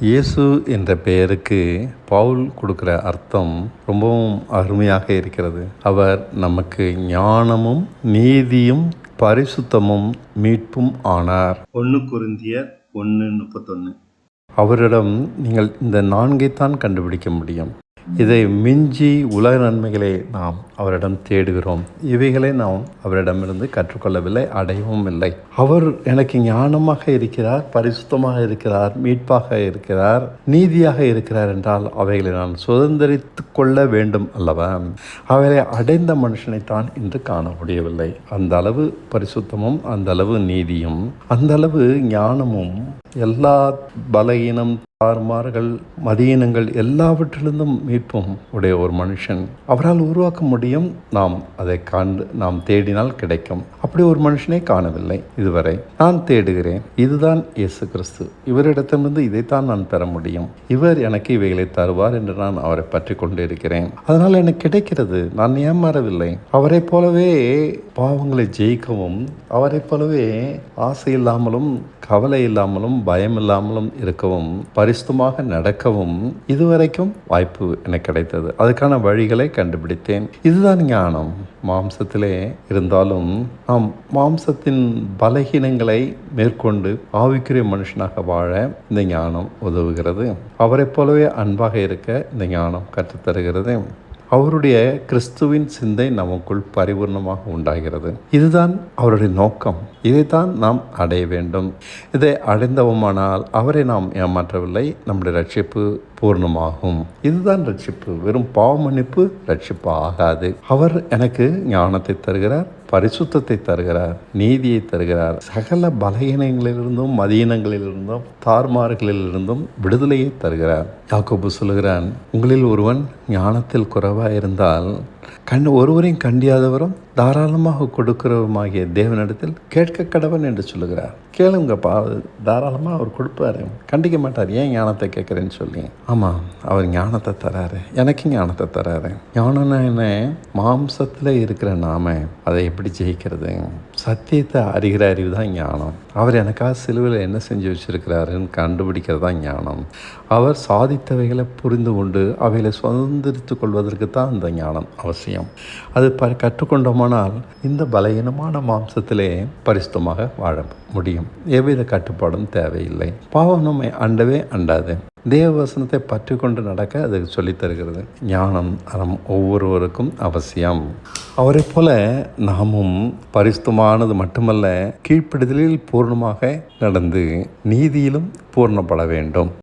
இயேசு என்ற பெயருக்கு பவுல் கொடுக்குற அர்த்தம் ரொம்பவும் அருமையாக இருக்கிறது. அவர் நமக்கு ஞானமும் நீதியும் பரிசுத்தமும் மீட்பும் ஆனார். ஒன்று குருந்தியர் ஒன்று முப்பத்தொன்று அவரிடம் நீங்கள் இந்த நான்கைத்தான் கண்டுபிடிக்க முடியும். இதை மிஞ்சி உலக நன்மைகளை நாம் அவரிடம் தேடுகிறோம். இவைகளை நாம் அவரிடமிருந்து கற்றுக்கொள்ளவில்லை அடையவும் இல்லை. அவர் எனக்கு ஞானமாக இருக்கிறார் பரிசுத்தமாக இருக்கிறார் மீட்பாக இருக்கிறார் நீதியாக இருக்கிறார் என்றால் அவைகளை நான் சுதந்திரித்து கொள்ள வேண்டும் அல்லவா? அவரை அடைந்த மனுஷனைத்தான் இன்று காண முடியவில்லை. அந்த அளவு பரிசுத்தமும் அந்த அளவு நீதியும் அந்த அளவு ஞானமும் எல்லா பலகீனம் தாறுமாறுகள் மதியினங்கள் எல்லாவற்றிலிருந்தும் மீட்பும் உடைய ஒரு மனுஷன் அவரால் உருவாக்க முடியும். நாம் அதை காண்டு நாம் தேடினால் கிடைக்கும். அப்படி ஒரு மனுஷனை காணவில்லை இதுவரை. நான் தேடுகிறேன். இதுதான் இயேசு கிறிஸ்து. இவரிடத்திலிருந்து இதைத்தான் நான் பெற முடியும். இவர் எனக்கு இவைகளை தருவார் என்று நான் அவரை பற்றி கொண்டு இருக்கிறேன் அதனால் எனக்கு கிடைக்கிறது. நான் ஏமாறவில்லை. அவரை போலவே பாவங்களை ஜெயிக்கவும் அவரை போலவே ஆசை இல்லாமலும் கவலை இல்லாமலும் பயம் இல்லாமலும் இருக்கவும் பரிசுத்தமாக நடக்கவும் இதுவரைக்கும் வாய்ப்பு எனக்கு கிடைத்தது. அதுக்கான வழிகளை கண்டுபிடித்தேன். இதுதான் ஞானம். மாம்சத்திலே இருந்தாலும் நாம் மாம்சத்தின் பலகீனங்களை மேற்கொண்டு ஆவிக்குரிய மனுஷனாக வாழ இந்த ஞானம் உதவுகிறது. அவரைப் போலவே அன்பாக இருக்க இந்த ஞானம் கற்றுத்தருகிறது. அவருடைய கிறிஸ்துவின் சிந்தை நமக்குள் பரிபூர்ணமாக உண்டாகிறது. இதுதான் அவருடைய நோக்கம். இதைத்தான் நாம் அடைய வேண்டும். இதை அடைந்தவுமானால் அவரை நாம் ஏமாற்றவில்லை. நம்முடைய ரட்சிப்பு பூர்ணமாகும். இதுதான் ரட்சிப்பு. வெறும் பாவமன்னிப்பு ரட்சிப்பு ஆகாது. அவர் எனக்கு ஞானத்தை தருகிறார். பரிசுத்தத்தை தருகிறார் நீதியை தருகிறார். சகல பலகீனங்களிலிருந்தும் மதியினங்களிலிருந்தும் தார்மார்களிலிருந்தும் விடுதலையை தருகிறார். யாக்கோபு சொல்லுகிறான் உங்களில் ஒருவன் ஞானத்தில் குறைவாக இருந்தால் கண் ஒருவரையும் கண்டியாதவரும் தாராளமாக கொடுக்கிறவருமாகிய தேவனிடத்தில் கேட்க கடவன் என்று சொல்லுகிறார். கேளுங்கப்பா தாராளமாக அவர் கொடுப்பாரு. கண்டிக்க மாட்டார். ஏன் ஞானத்தை கேட்குறேன்னு சொல்லி. ஆமாம் அவர் ஞானத்தை தராரு. எனக்கு ஞானத்தை தராரு. ஞானம்னா என்ன? மாம்சத்தில் இருக்கிற நாம அதை எப்படி ஜெயிக்கிறது? சத்தியத்தை அறிகிற அறிவு தான் ஞானம். அவர் எனக்காக சிலுவையில் என்ன செஞ்சு வச்சிருக்கிறாருன்னு கண்டுபிடிக்கிறது தான் ஞானம். அவர் சாதித்தவைகளை புரிந்து கொண்டு அவைகளை சுதந்திரித்து கொள்வதற்கு தான் அந்த ஞானம் அவர் அவசியம். அது ப கற்றுக்கொண்டோமானால் இந்த பலகீனமான மாம்சத்திலே பரிசுத்தமாக வாழ முடியும். எவ்வித கட்டுப்பாடும் தேவையில்லை. பாவம் நம்மை அண்டவே அண்டாது. தேவ வசனத்தை பற்றி கொண்டு நடக்க அது சொல்லித்தருகிறது ஞானம் நம் ஒவ்வொருவருக்கும் அவசியம். அவரை போல நாமும் பரிசுத்தமானது மட்டுமல்ல கீழ்ப்பிடுதலில் பூர்ணமாக நடந்து நீதியிலும் பூர்ணப்பட வேண்டும்.